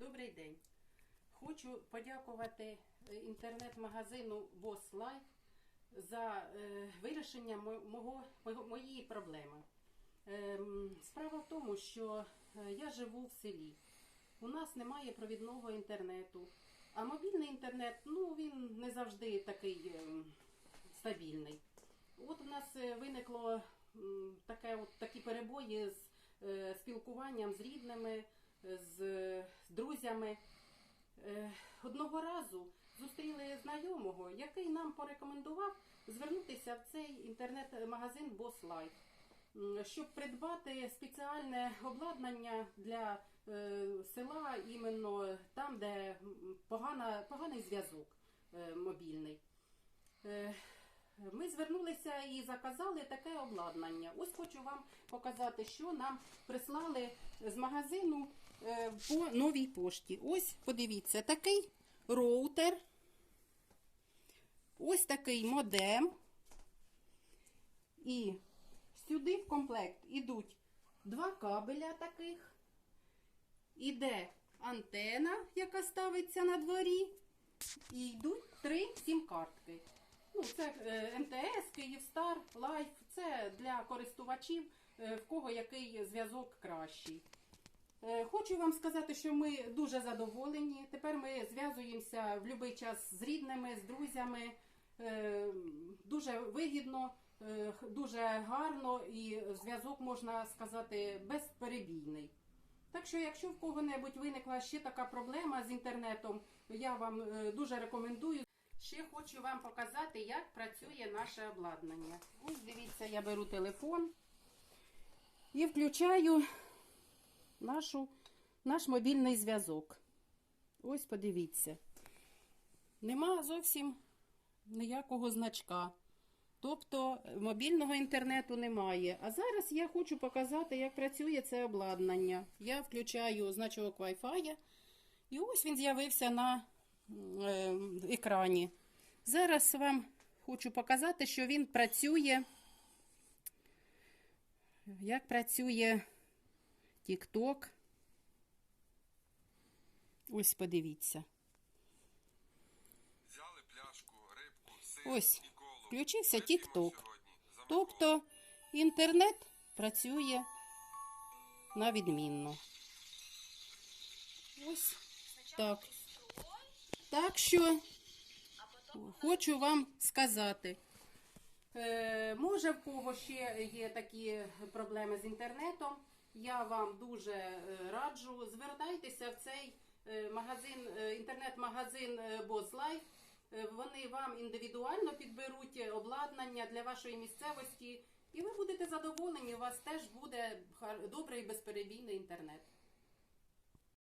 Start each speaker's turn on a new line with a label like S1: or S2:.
S1: Добрий день. Хочу подякувати е, інтернет-магазину Boss Life за е, вирішення мого, моєї проблеми. Ем, Справа в тому, що е, я живу в селі. У нас немає провідного інтернету, а мобільний інтернет ну, він не завжди такий ем, стабільний. От у нас виникло таке, от, такі перебої з спілкуванням з рідними, з, друзями. Е, Одного разу зустріли знайомого, який нам порекомендував звернутися в цей інтернет-магазин Boss Life, щоб придбати спеціальне обладнання для е, села, іменно там, де погана, поганий зв'язок е, мобільний. Ми звернулися і заказали таке обладнання. Ось хочу вам показати, що нам прислали з магазину е, по новій пошті. Ось, подивіться, такий роутер, ось такий модем. І сюди в комплект ідуть два кабеля таких. Іде антена, яка ставиться на дворі. І йдуть три сім-картки. Ну, це е, МТС, Київстар, Лайф. Це для користувачів, е, в кого який зв'язок кращий. Е, Хочу вам сказати, що ми дуже задоволені. Тепер ми зв'язуємося в будь-який час з рідними, з друзями. Дуже вигідно, дуже гарно і зв'язок, можна сказати, безперебійний. Так що, якщо в кого-небудь виникла ще така проблема з інтернетом, я вам дуже рекомендую. Ще хочу вам показати, як працює наше обладнання. Ось дивіться, я беру телефон і включаю нашу, наш мобільний зв'язок. Ось подивіться. Нема зовсім ніякого значка. Тобто мобільного інтернету немає. А зараз я хочу показати, як працює це обладнання. Я включаю значок Wi-Fi, і ось він з'явився на екрані. Зараз вам хочу показати, що він працює. Як працює TikTok. Ось подивіться.
S2: Взяли пляшку, рибку, сир
S1: Ось, включився TikTok. Тобто інтернет працює на відмінно. Ось так. Так що хочу вам сказати. Е, може, в кого ще є такі проблеми з інтернетом, я вам дуже е, раджу. Звертайтеся в цей е, магазин, інтернет-магазин Boss Life. Е, Вони вам індивідуально підберуть обладнання для вашої місцевості, і ви будете задоволені. У вас теж буде добрий безперебійний інтернет.